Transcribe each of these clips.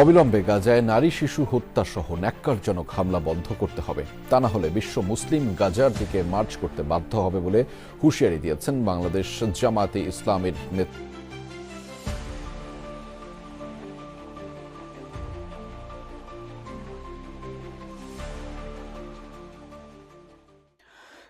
অবিলম্বে গাজায় নারী শিশু হত্যা সহ ন্যাক্কারজনক হামলা বন্ধ করতে হবে। তা না হলে বিশ্ব মুসলিম গাজার দিকে মার্চ করতে বাধ্য হবে বলে হুঁশিয়ারি দিয়েছেন বাংলাদেশ জামাতে ইসলামের নেতা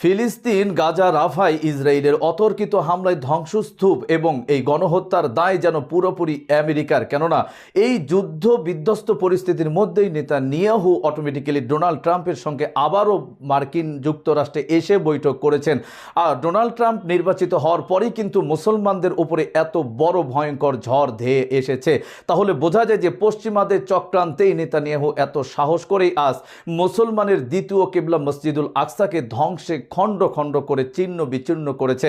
ফিলিস্তিন, গাজা, রাফায় ইসরায়েলের অতর্কিত হামলায় ধ্বংসস্তূপ এবং এই গণহত্যার দায় যেন পুরোপুরি আমেরিকার। কেননা, এই যুদ্ধ বিধ্বস্ত পরিস্থিতির মধ্যেই নেতা নিয়াহু অটোমেটিক্যালি ডোনাল্ড ট্রাম্পের সঙ্গে আবারও মার্কিন যুক্তরাষ্ট্রে এসে বৈঠক করেছেন। আর ডোনাল্ড ট্রাম্প নির্বাচিত হওয়ার পরেই কিন্তু মুসলমানদের উপরে এত বড় ভয়ঙ্কর ঝড় ধেয়ে এসেছে। তাহলে বোঝা যায় যে পশ্চিমাদের চক্রান্তেই নেতানিয়াহু এত সাহস করেই আজ মুসলমানের দ্বিতীয় কেবলা মসজিদুল আকসাকে ধ্বংসে খণ্ড খণ্ড করে চিহ্ন বিচ্ছিন্ন করেছে।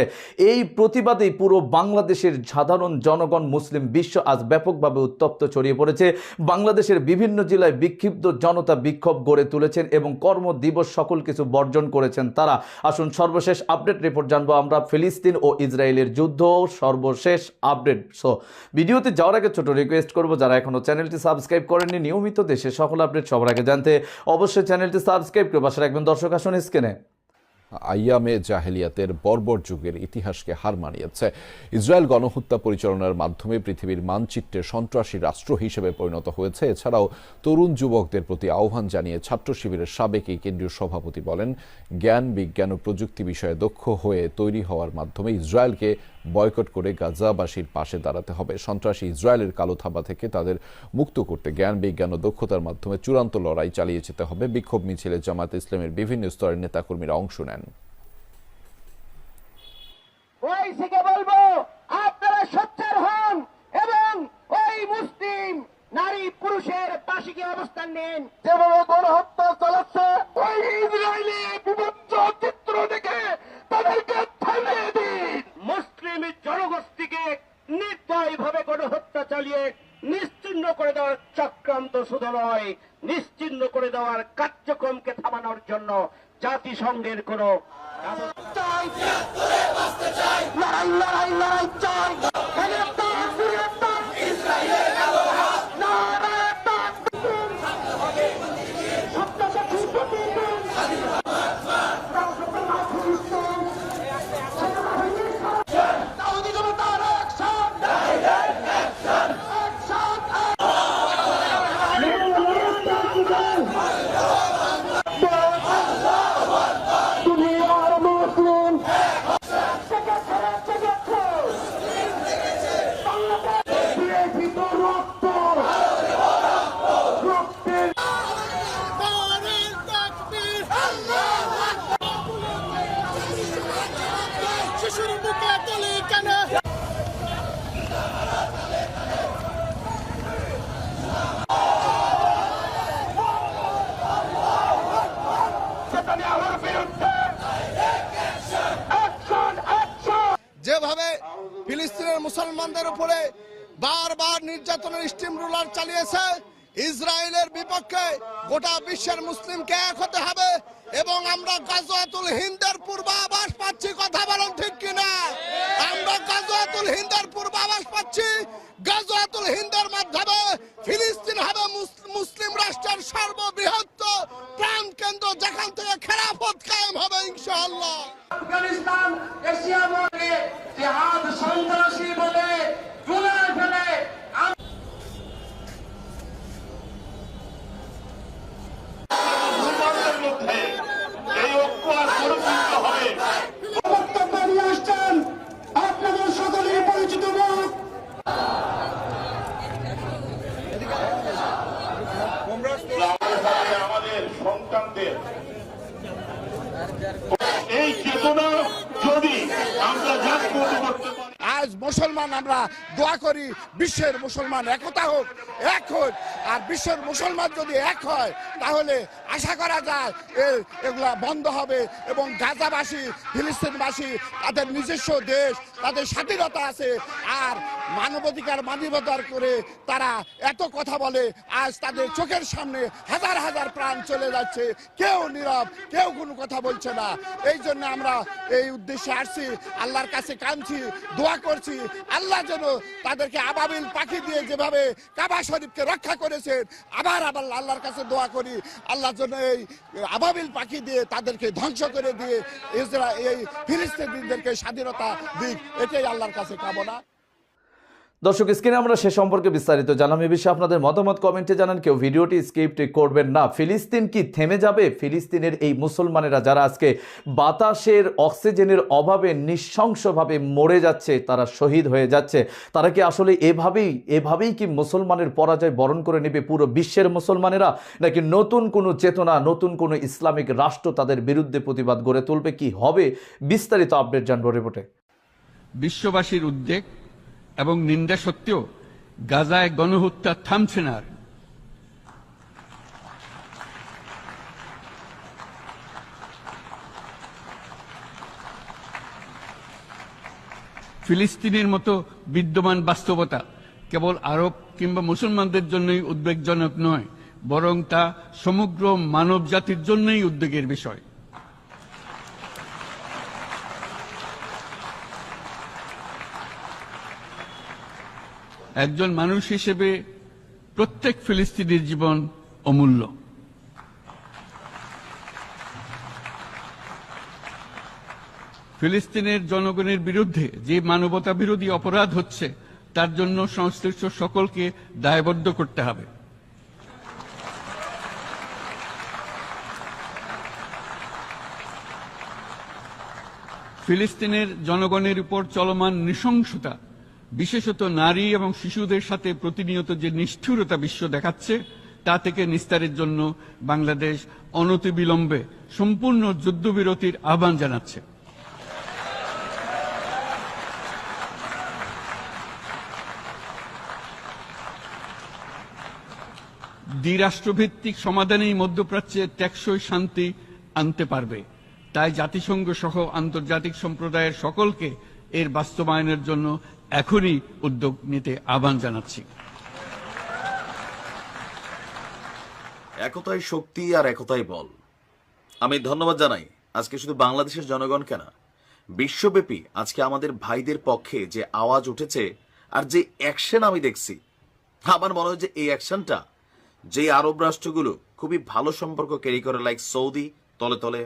এই প্রতিবাদেই পুরো বাংলাদেশের সাধারণ জনগণ মুসলিম বিশ্ব আজ ব্যাপকভাবে উত্তপ্ত ছড়িয়ে পড়েছে। বাংলাদেশের বিভিন্ন জেলায় বিক্ষিপ্ত জনতা বিক্ষোভ গড়ে তুলেছেন এবং কর্মদিবস সকল কিছু বর্জন করেছেন তারা। আসুন সর্বশেষ আপডেট রিপোর্ট জানব আমরা। ফিলিস্তিন ও ইসরায়েলের যুদ্ধ, সর্বশেষ আপডেট। সো, ভিডিওতে যাওয়ার আগে ছোট রিকোয়েস্ট করব, যারা এখনও চ্যানেলটি সাবস্ক্রাইব করেননি, নিয়মিত দেশে সকল আপডেট সবার আগে জানতে অবশ্যই চ্যানেলটি সাবস্ক্রাইব করে বাসার একজন দর্শক, আসুন স্ক্রিনে আইয়ামে জাহেলিয়াতের বর্বর যুগের ইতিহাসকে হার মানিয়েছে। ইসরায়েল গণহত্যা পরিচালনার মাধ্যমে পৃথিবীর মানচিত্রে সন্ত্রাসী রাষ্ট্র হিসেবে পরিণত হয়েছে। এছাড়াও তরুণ যুবকদের প্রতি আহ্বান জানিয়ে ছাত্র শিবিরের সাবেক এই কেন্দ্রীয় সভাপতি বলেন, জ্ঞান, বিজ্ঞান ও প্রযুক্তি বিষয়ে দক্ষ হয়ে তৈরি হওয়ার মাধ্যমে ইসরায়েলকে বয়কট করে গাজাবাসীর পাশে দাঁড়াতে হবে। সন্ত্রাসী ইসরায়েলের কালো থাবা থেকে তাদের মুক্ত করতে জ্ঞান বিজ্ঞান ও দক্ষতার মাধ্যমে চূড়ান্ত লড়াই চালিয়ে যেতে হবে। বিক্ষোভ মিছিলে জামাত ইসলামের বিভিন্ন স্তরের নেতাকর্মীরা অংশ নেন। বলব আপনারা সোচ্চার হন এবং ওই মুসলিম নারী পুরুষের পাশিকে অবস্থান নিন। যেভাবে গণহত্যা নয় নিশ্চিন্ন করে দেওয়ার কার্যক্রমকে থামানোর জন্য জাতিসংঘের কোন লড়াই লড়াই লড়াই চাই। যেভাবে ফিলিস্তিনের মুসলমানদের উপরে বারবার নির্যাতনের স্টিম রুলার চালিয়েছে, ইসরায়েলের বিপক্ষে গোটা বিশ্বের মুসলিমকে এক হতে হবে এবং আমরা গাজওয়াতুল হিন্দের পূর্বাভাস পাচ্ছি, কথা বলেন ঠিক কিনা? আমরা গাজওয়াতুল হিন্দের পূর্বাভাস পাচ্ছি, গাজওয়াতুল হিন্দের মাধ্যমে ফিলিস্তিন হবে দোয়া করি বিশ্বের মুসলমান একতা হোক, এক হোক। আর বিশ্বের মুসলমান যদি এক হয়, তাহলে আশা করা যায় এগুলা বন্ধ হবে এবং গাজাবাসী, ফিলিস্তিনবাসী, তাদের নিজস্ব দেশ, তাদের স্বাধীনতা আছে। আর মানবাধিকার মানবাধিকার করে তারা এত কথা বলে, আজ তাদের চোখের সামনে হাজার হাজার প্রাণ চলে যাচ্ছে। কেউ নীরব, কেউ কোনো কথা বলছে না। এই জন্য আমরা এই উদ্দেশ্যে আসছি, আল্লাহর কাছে কাঁদছি, দোয়া করছি। আল্লাহ যেন তাদেরকে আবাবিল পাখি দিয়ে যেভাবে কাবা শরীফকে রক্ষা করেছেন, আবার আবার আল্লাহর কাছে দোয়া করি। আল্লাহ যেন এই আবাবিল পাখি দিয়ে তাদেরকে ধ্বংস করে দিয়ে ইসরা এই ফিলিস্তিনদেরকে স্বাধীনতা দিক। এটাই আল্লাহর কাছে কামনা। দর্শক, স্ক্রিনে আমরা সে সম্পর্কে বিস্তারিত জানাম এ বিষয়ে আপনাদের মতামত কমেন্টে জানান কেউ। ভিডিওটি স্কিপ করবেন না। ফিলিস্তিন কি থেমে যাবে? ফিলিস্তিনের এই মুসলমানেরা যারা আজকে বাতাসের অক্সিজেনের অভাবে নৃশংসভাবে মরে যাচ্ছে, তারা শহীদ হয়ে যাচ্ছে। তারা কি আসলে এভাবেই এভাবেই কি মুসলমানের পরাজয় বরণ করে নেবে পুরো বিশ্বের মুসলমানেরা? নাকি নতুন কোনো চেতনা, নতুন কোনো ইসলামিক রাষ্ট্র তাদের বিরুদ্ধে প্রতিবাদ গড়ে তুলবে? কি হবে? বিস্তারিত আপডেট জানব রিপোর্টে। বিশ্ববাসীর উদ্বেগ এবং নিন্দা সত্ত্বেও গাজায় গণহত্যা থামছে না। ফিলিস্তিনের মতো বিদ্যমান বাস্তবতা কেবল আরব কিংবা মুসলমানদের জন্যই উদ্বেগজনক নয়, বরং তা সমগ্র মানব জাতির জন্যই উদ্বেগের বিষয় একজন মানুষ হিসেবে প্রত্যেক ফিলিস্তিনির জীবন অমূল্য। ফিলিস্তিনের জনগণের বিরুদ্ধে যে মানবতা বিরোধী অপরাধ হচ্ছে, তার জন্য সংশ্লিষ্ট সকলকে দায়বদ্ধ করতে হবে। ফিলিস্তিনের জনগণের উপর চলমান নৃশংসতা বিশেষত নারী এবং শিশুদের সাথে প্রতিনিয়ত যে নিষ্ঠুরতা বিশ্ব দেখাচ্ছে, তা থেকে নিস্তারের জন্য বাংলাদেশ অনতিবিলম্বে সম্পূর্ণ যুদ্ধবিরতির আহ্বান জানাচ্ছে। দ্বিরাষ্ট্রভিত্তিক সমাধানেই মধ্যপ্রাচ্যে টেকসই শান্তি আনতে পারবে। তাই জাতিসংঘ সহ আন্তর্জাতিক সম্প্রদায়ের সকলকে এর বাস্তবায়নের জন্য এখনই উদ্যোগ নিতে আহ্বান জানাচ্ছি। একতাই শক্তি আর একতাই বল। আমি ধন্যবাদ জানাই আজকে শুধু বাংলাদেশের জনগণকে না, বিশ্বব্যাপী আজকে আমাদের ভাইদের পক্ষে যে আওয়াজ উঠেছে আর যে অ্যাকশন আমি দেখছি, আমার মনে হয় যে এই অ্যাকশনটা যে আরব রাষ্ট্রগুলো খুবই ভালো সম্পর্ক ক্যারি করে লাইক সৌদি, তলে তলে,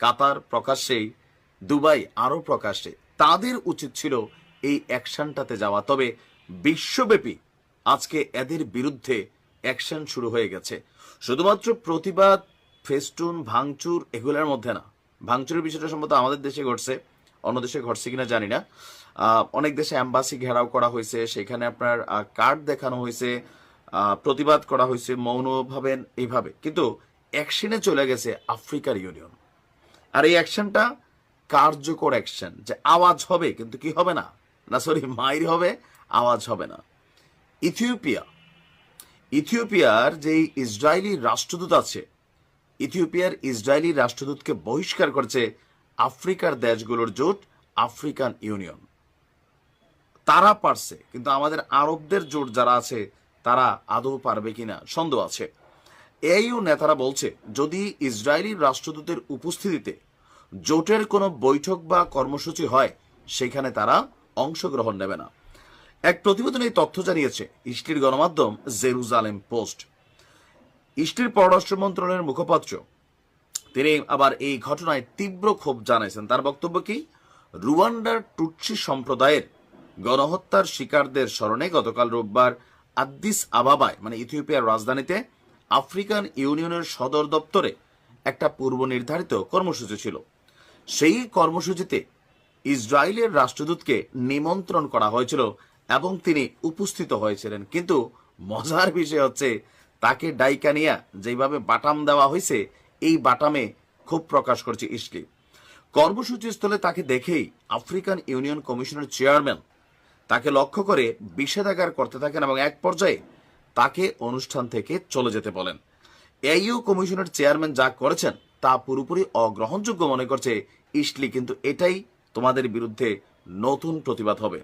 কাতার প্রকাশ্যেই, দুবাই আরও প্রকাশ্যে, তাদের উচিত ছিল এই অ্যাকশনটাতে যাওয়া। তবে বিশ্বব্যাপী আজকে এদের বিরুদ্ধে অ্যাকশন শুরু হয়ে গেছে। শুধুমাত্র প্রতিবাদ, ফেস্টুন, ভাঙচুর এগুলোর মধ্যে না। ভাঙচুরের বিষয়টা সম্ভবত আমাদের দেশে ঘটছে, অন্য দেশে ঘটছে কিনা জানি না। অনেক দেশে অ্যাম্বাসি ঘেরাও করা হয়েছে, সেখানে আপনার কার্ড দেখানো হয়েছে প্রতিবাদ করা হয়েছে মৌন ভাবেন এইভাবে। কিন্তু অ্যাকশনে চলে গেছে আফ্রিকার ইউনিয়ন। আর এই অ্যাকশনটা কার্যকর অ্যাকশন, যে আওয়াজ হবে, কিন্তু কি হবে না? না সরি মাইর হবে, আওয়াজ হবে না। ইথিওপিয়া। ইথিওপিয়ার যে ইসরায়েলি রাষ্ট্রদূত আছে, ইথিওপিয়ার ইসরায়েলি রাষ্ট্রদূতকে বহিষ্কার করেছে আফ্রিকার দেশগুলোর জোট, আফ্রিকান ইউনিয়ন। তারা পারছে, কিন্তু আমাদের আরবদের জোট যারা আছে, তারা আদৌ পারবে কিনা, সন্দেহ আছে। এইও নেতারা বলছে, যদি ইসরায়েলি রাষ্ট্রদূতের উপস্থিতিতে জোটের কোনো বৈঠক বা কর্মসূচি হয়, সেখানে তারা অংশগ্রহণ নেবে না। এক প্রতিবেদনে এই তথ্য জানিয়েছে ইস্টির গণমাধ্যম জেরুজালেম পোস্ট। ইস্টির পররাষ্ট্র মন্ত্রণালয়ের মুখপাত্র, তিনি আবার এই ঘটনায় তীব্র ক্ষোভ জানাইছেন। তার বক্তব্য কি? রুয়ান্ডার টুটসি সম্প্রদায়ের গণহত্যার শিকারদের স্মরণে গতকাল রোববার আদ্দিস আবাবায় মানে ইথিওপিয়ার রাজধানীতে আফ্রিকান ইউনিয়নের সদর দপ্তরে একটা পূর্ব নির্ধারিত কর্মসূচি ছিল। সেই কর্মসূচিতে ইসরায়েলের রাষ্ট্রদূতকে নিমন্ত্রণ করা হয়েছিল এবং তিনি উপস্থিত হয়েছিলেন। কিন্তু মজার বিষয় হচ্ছে, তাকে ডাইকানিয়া যেভাবে বাটাম দেওয়া হয়েছে, এই বাটামে ক্ষোভ প্রকাশ করছে ইসলি কর্মসূচি স্থলে তাকে দেখেই আফ্রিকান ইউনিয়ন কমিশনের চেয়ারম্যান তাকে লক্ষ্য করে বিষেধাগার করতে থাকেন এবং এক পর্যায়ে তাকে অনুষ্ঠান থেকে চলে যেতে বলেন। এইউ কমিশনের চেয়ারম্যান যা করেছেন তা পুরোপুরি অগ্রহণযোগ্য মনে করছে ইসলি কিন্তু এটাই তোমাদের বিরুদ্ধে নতুন প্রতিবাদ হবে।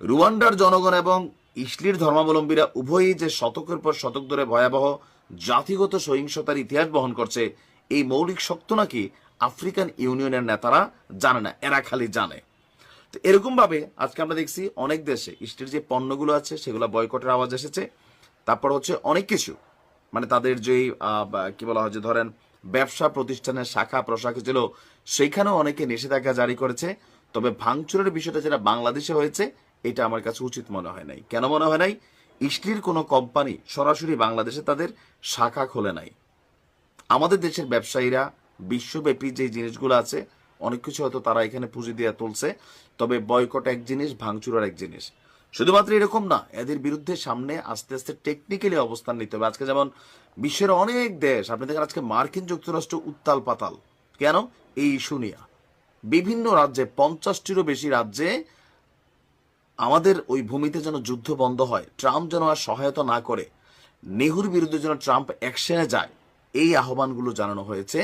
রুয়ান্ডার জনগণ এবং ইসলির ধর্মাবলম্বীরা উভয়ই যে শতকের পর শতক ধরে ভয়াবহ জাতিগত সহিংসতার ইতিহাস বহন করছে, এই মৌলিক সত্য নাকি আফ্রিকান ইউনিয়নের নেতারা জানে না, এরা খালি জানে। তো এরকম ভাবে আজকে আমরা দেখছি অনেক দেশে ইস্টের যে পণ্যগুলো আছে সেগুলো বয়কটের আওয়াজ এসেছে, তারপর হচ্ছে অনেক কিছু। মানে তাদের যেই কি বলা হয় যে ধরেন ব্যবসা প্রতিষ্ঠানের শাখা প্রশাখা ছিল, সেইখানেও অনেকে নিষেধাজ্ঞা জারি করেছে। তবে ভাঙচুরের বিষয়টা যেটা বাংলাদেশে হয়েছে, এটা আমার কাছে উচিত মনে হয় নাই। কেন মনে হয় নাই? ইস্টির কোনো কোম্পানি সরাসরি বাংলাদেশে তাদের শাখা খোলে নাই। আমাদের দেশের ব্যবসায়ীরা বিশ্বব্যাপী যে জিনিসগুলো আছে, অনেক কিছু হয়তো তারা এখানে পুঁজি দিয়ে তুলছে, তবে বয়কট এক জিনিস, ভাঙচুরার এক জিনিস। শুধুমাত্র এরকম না, এদের বিরুদ্ধে সামনে আস্তে আস্তে টেকনিক্যালি অবস্থান নিতে হবে। আজকে যেমন বিশ্বের অনেক দেশ, আপনি দেখেন আজকে মার্কিন যুক্তরাষ্ট্র উত্তাল পাতাল। কেন? এই ইস্যু নিয়ে। বিভিন্ন রাজ্যে, পঞ্চাশটিরও বেশি রাজ্যে আমাদের ওই ভূমিতে যেন যুদ্ধ বন্ধ হয়, ট্রাম্প যেন আর সহায়তা না করে, নেহুর বিরুদ্ধে যেন ট্রাম্প অ্যাকশনে যায়, এই আহ্বানগুলো জানানো হয়েছে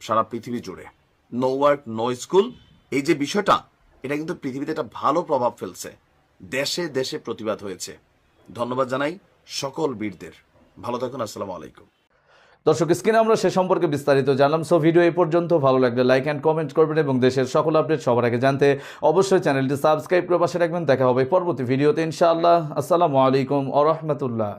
সারা পৃথিবী জুড়ে। নো ওয়ার্ক নো স্কুল এই যে বিষয়টা, এটা কিন্তু পৃথিবীতে একটা ভালো প্রভাব ফেলছে। দেশে দেশে প্রতিবাদ হয়েছে। ধন্যবাদ জানাই সকল বীরদের। ভালো থাকুন, আসসালামু আলাইকুম। দর্শক, স্ক্রিনে আমরা সে সম্পর্কে বিস্তারিত জানলাম। সো, ভিডিও এই পর্যন্ত। ভালো লাগলে লাইক অ্যান্ড কমেন্ট করবেন এবং দেশের সকল আপডেট সবার আগে জানতে অবশ্যই চ্যানেলটি সাবস্ক্রাইব করে পাশে রাখবেন। দেখা হবে পরবর্তী ভিডিওতে, ইনশাআল্লাহ। আসসালামু আলাইকুম আ রহমতুল্লাহ।